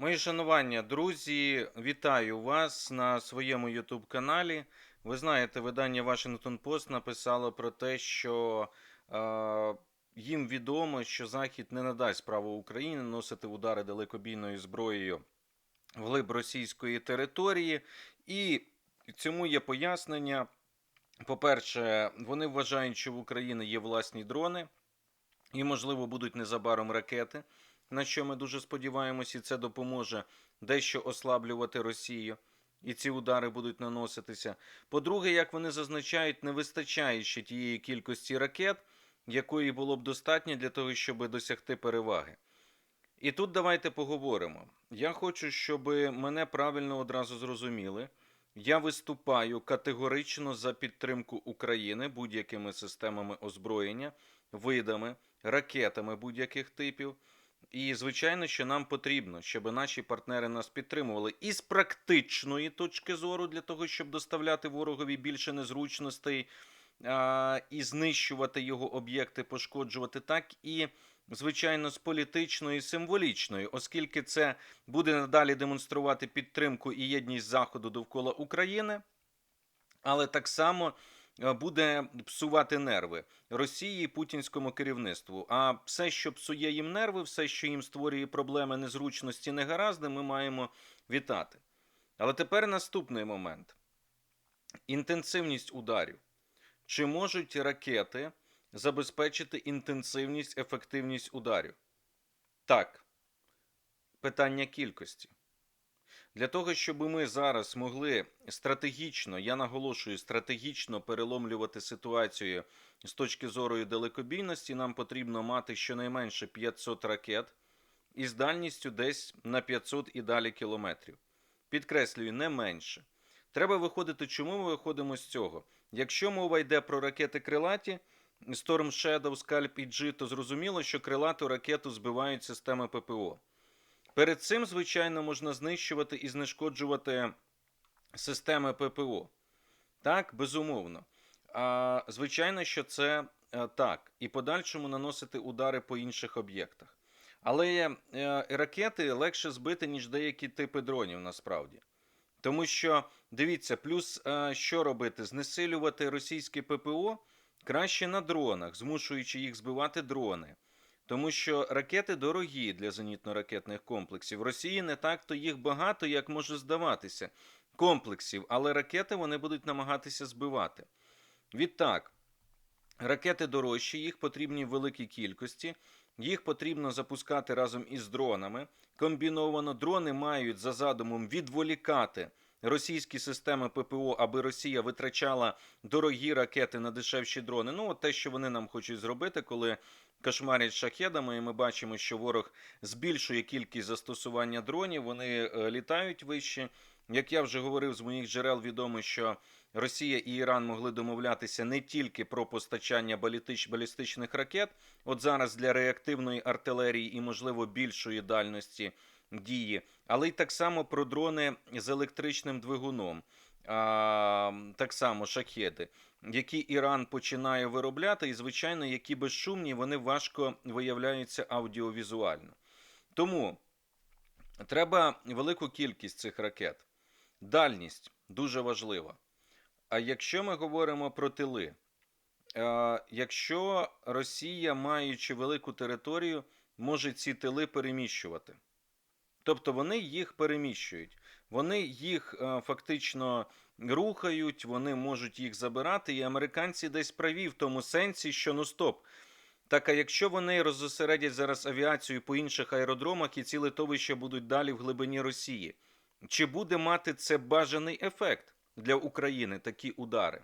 Мої шанування, друзі, вітаю вас на своєму YouTube каналі. Ви знаєте, видання Washington Post написало про те, що е, їм відомо, що Захід не надасть право Україні наносити удари далекобійною зброєю вглиб російської території, і цьому є пояснення. По-перше, вони вважають, що в Україні є власні дрони, і, можливо, будуть незабаром ракети на що ми дуже сподіваємося, і це допоможе дещо ослаблювати Росію, і ці удари будуть наноситися. По-друге, як вони зазначають, не вистачає ще тієї кількості ракет, якої було б достатньо для того, щоб досягти переваги. І тут давайте поговоримо. Я хочу, щоб мене правильно одразу зрозуміли. Я виступаю категорично за підтримку України будь-якими системами озброєння, видами, ракетами будь-яких типів. І звичайно, що нам потрібно, щоб наші партнери нас підтримували і з практичної точки зору, для того, щоб доставляти ворогові більше незручностей а, і знищувати його об'єкти, пошкоджувати, так і. Звичайно, з політичної і символічної, оскільки це буде надалі демонструвати підтримку і єдність Заходу довкола України, але так само буде псувати нерви Росії і путінському керівництву. А все, що псує їм нерви, все, що їм створює проблеми незручності, негаразди, ми маємо вітати. Але тепер наступний момент: інтенсивність ударів. Чи можуть ракети забезпечити інтенсивність, ефективність ударів? Так. Питання кількості. Для того, щоб ми зараз могли стратегічно, я наголошую, стратегічно переломлювати ситуацію з точки зору далекобійності, нам потрібно мати щонайменше 500 ракет із дальністю десь на 500 і далі кілометрів. Підкреслюю, не менше. Треба виходити, чому ми виходимо з цього? Якщо мова йде про ракети крилаті, Storm Shadow, Scalp і G, то зрозуміло, що крилату ракету збивають системи ППО. Перед цим, звичайно, можна знищувати і знешкоджувати системи ППО. Так, безумовно. А, Звичайно, що це е, так. І подальшому наносити удари по інших об'єктах. Але е, ракети легше збити, ніж деякі типи дронів насправді. Тому що, дивіться, плюс е, що робити? Знесилювати російське ППО краще на дронах, змушуючи їх збивати дрони. Тому що ракети дорогі для зенітно-ракетних комплексів. В Росії не так то їх багато, як може здаватися, комплексів, але ракети вони будуть намагатися збивати. Відтак, ракети дорожчі, їх потрібні в великій кількості, їх потрібно запускати разом із дронами. Комбіновано дрони мають за задумом відволікати. Російські системи ППО, аби Росія витрачала дорогі ракети на дешевші дрони. Ну, от те, що вони нам хочуть зробити, коли кошмарять шахедами, і ми бачимо, що ворог збільшує кількість застосування дронів. Вони е, літають вище. Як я вже говорив з моїх джерел, відомо, що Росія і Іран могли домовлятися не тільки про постачання балістич, балістичних ракет, от зараз для реактивної артилерії і, можливо, більшої дальності дії, але й так само про дрони з електричним двигуном. А, Так само шахеди які Іран починає виробляти, і, звичайно, які безшумні, вони важко виявляються аудіовізуально. Тому треба велику кількість цих ракет. Дальність дуже важлива. А якщо ми говоримо про тили, якщо Росія, маючи велику територію, може ці тили переміщувати. Тобто вони їх переміщують, вони їх фактично рухають, вони можуть їх забирати, і американці десь праві в тому сенсі, що ну стоп. Так а якщо вони розосередять зараз авіацію по інших аеродромах і ці литовища будуть далі в глибині Росії, чи буде мати це бажаний ефект для України такі удари?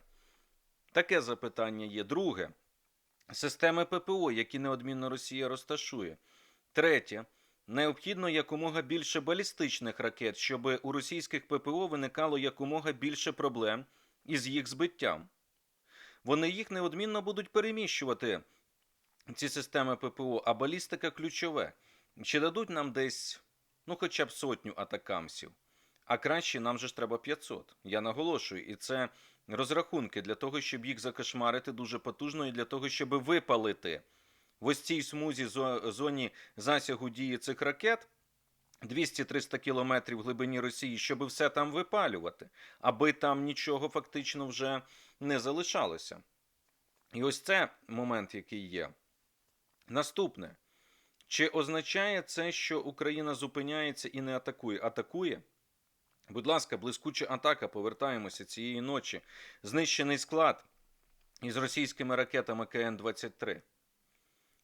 Таке запитання є. Друге, системи ППО, які неодмінно Росія розташує. Третє. Необхідно якомога більше балістичних ракет, щоб у російських ППО виникало якомога більше проблем із їх збиттям. Вони їх неодмінно будуть переміщувати, ці системи ППО, а балістика ключове. Чи дадуть нам десь, ну, хоча б сотню атакамсів, а краще нам же ж треба 500. Я наголошую, і це розрахунки для того, щоб їх закошмарити дуже потужно, і для того, щоб випалити в ось цій смузі зоні засягу дії цих ракет 200-300 кілометрів в глибині Росії, щоб все там випалювати, аби там нічого фактично вже не залишалося. І ось це момент, який є. Наступне. Чи означає це, що Україна зупиняється і не атакує? Атакує. Будь ласка, блискуча атака. Повертаємося цієї ночі. Знищений склад із російськими ракетами КН-23.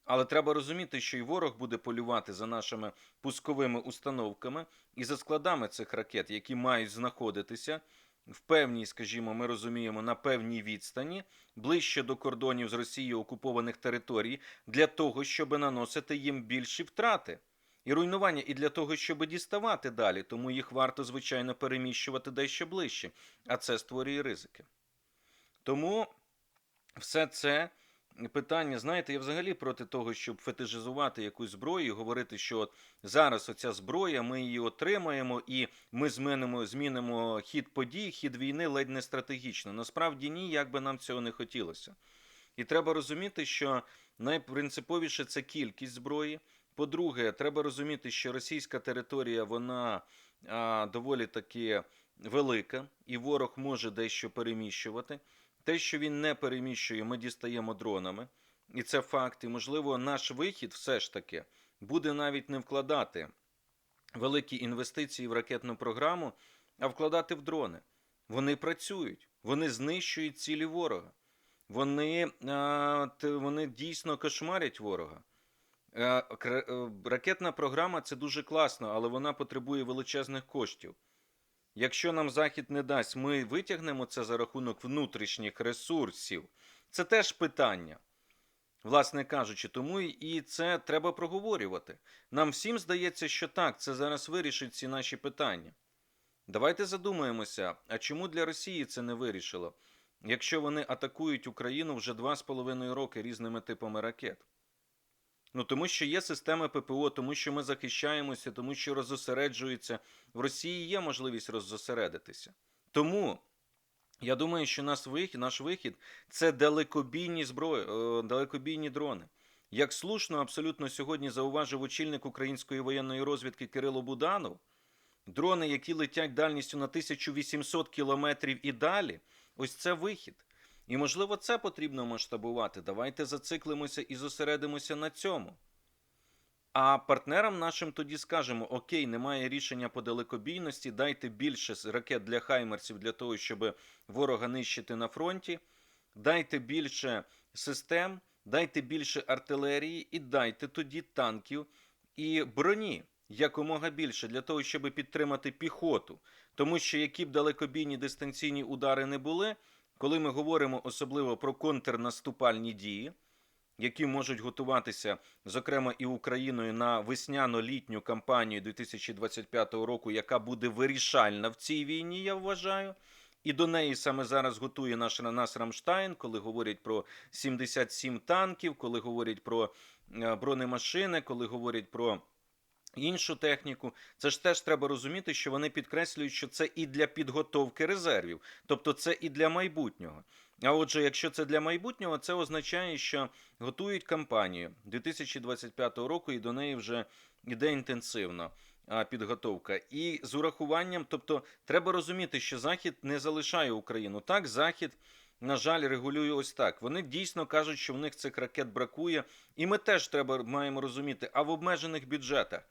Але треба розуміти, що і ворог буде полювати за нашими пусковими установками і за складами цих ракет, які мають знаходитися в певній, скажімо, ми розуміємо, на певній відстані ближче до кордонів з Росією окупованих територій, для того, щоб наносити їм більші втрати і руйнування, і для того, щоб діставати далі. Тому їх варто, звичайно, переміщувати дещо ближче, а це створює ризики. Тому все це питання, знаєте, я взагалі проти того, щоб фетишизувати якусь зброю і говорити, що от зараз оця зброя, ми її отримаємо і ми змінимо, змінимо хід подій, хід війни ледь не стратегічно. Насправді ні, як би нам цього не хотілося. І треба розуміти, що найпринциповіше це кількість зброї. По-друге, треба розуміти, що російська територія вона а, доволі таки велика, і ворог може дещо переміщувати. Те, що він не переміщує, ми дістаємо дронами, і це факт. І, можливо, наш вихід все ж таки буде навіть не вкладати великі інвестиції в ракетну програму, а вкладати в дрони. Вони працюють, вони знищують цілі ворога. Вони, а, вони дійсно кошмарять ворога. Е, е, Ракетна програма це дуже класно, але вона потребує величезних коштів. Якщо нам Захід не дасть, ми витягнемо це за рахунок внутрішніх ресурсів. Це теж питання, власне кажучи, тому і це треба проговорювати. Нам всім здається, що так, це зараз вирішить ці наші питання. Давайте задумаємося, а чому для Росії це не вирішило, якщо вони атакують Україну вже два з половиною роки різними типами ракет? Ну тому що є системи ППО, тому що ми захищаємося, тому що роззосереджується. В Росії є можливість роззосередитися. Тому я думаю, що наш вихід, наш вихід це далекобійні зброї, е, далекобійні дрони. Як слушно абсолютно сьогодні зауважив очільник української воєнної розвідки Кирило Буданов, дрони, які летять дальністю на 1800 кілометрів і далі, ось це вихід. І, можливо, це потрібно масштабувати. Давайте зациклимося і зосередимося на цьому. А партнерам нашим тоді скажемо: Окей, немає рішення по далекобійності, дайте більше ракет для хаймерсів для того, щоб ворога нищити на фронті, дайте більше систем, дайте більше артилерії і дайте тоді танків і броні якомога більше для того, щоб підтримати піхоту. Тому що які б далекобійні дистанційні удари не були, коли ми говоримо особливо про контрнаступальні дії, які можуть готуватися, зокрема і Україною на весняно-літню кампанію 2025 року, яка буде вирішальна в цій війні, я вважаю. І до неї саме зараз готує наш нас Рамштайн, коли говорять про 77 танків, коли говорять про е, бронемашини, коли говорять про іншу техніку. Це ж теж треба розуміти, що вони підкреслюють, що це і для підготовки резервів, тобто це і для майбутнього. А отже, якщо це для майбутнього, це означає, що готують кампанію 2025 року, і до неї вже йде інтенсивно підготовка. І з урахуванням, тобто, треба розуміти, що Захід не залишає Україну. Так, Захід. На жаль, регулює ось так. Вони дійсно кажуть, що в них цих ракет бракує, і ми теж треба маємо розуміти, а в обмежених бюджетах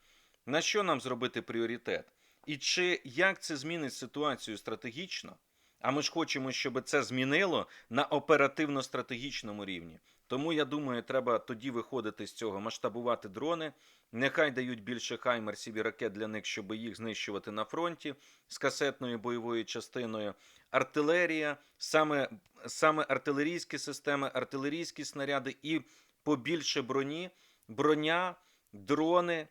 на що нам зробити пріоритет? І чи як це змінить ситуацію стратегічно? А ми ж хочемо, щоб це змінило на оперативно-стратегічному рівні. Тому я думаю, треба тоді виходити з цього, масштабувати дрони. Нехай дають більше хаймерсів і ракет для них, щоб їх знищувати на фронті з касетною бойовою частиною. Артилерія, саме, саме артилерійські системи, артилерійські снаряди і побільше броні, броня, дрони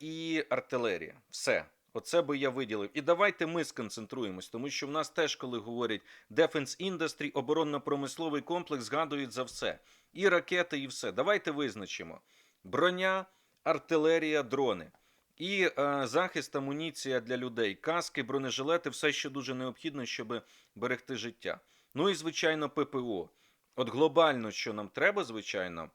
і артилерія. Все. Оце би я виділив. І давайте ми сконцентруємось, тому що в нас теж, коли говорять Defense Industry, оборонно-промисловий комплекс, згадують за все. І ракети, і все. Давайте визначимо: броня, артилерія, дрони. І е, захист, амуніція для людей, каски, бронежилети, все, що дуже необхідно, щоб берегти життя. Ну і, звичайно, ППО. От глобально, що нам треба, звичайно,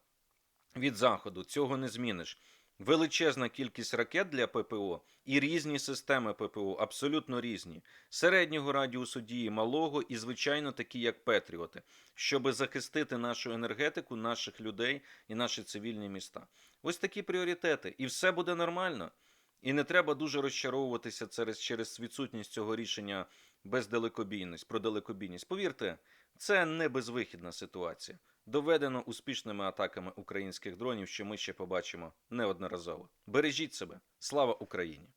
від Заходу, цього не зміниш. Величезна кількість ракет для ППО і різні системи ППО, абсолютно різні, середнього радіусу дії, малого і, звичайно, такі як Петріоти, щоб захистити нашу енергетику, наших людей і наші цивільні міста. Ось такі пріоритети, і все буде нормально. І не треба дуже розчаровуватися через, через відсутність цього рішення без далекобійність, про далекобійність. Повірте, це не безвихідна ситуація. Доведено успішними атаками українських дронів, що ми ще побачимо неодноразово. Бережіть себе. Слава Україні!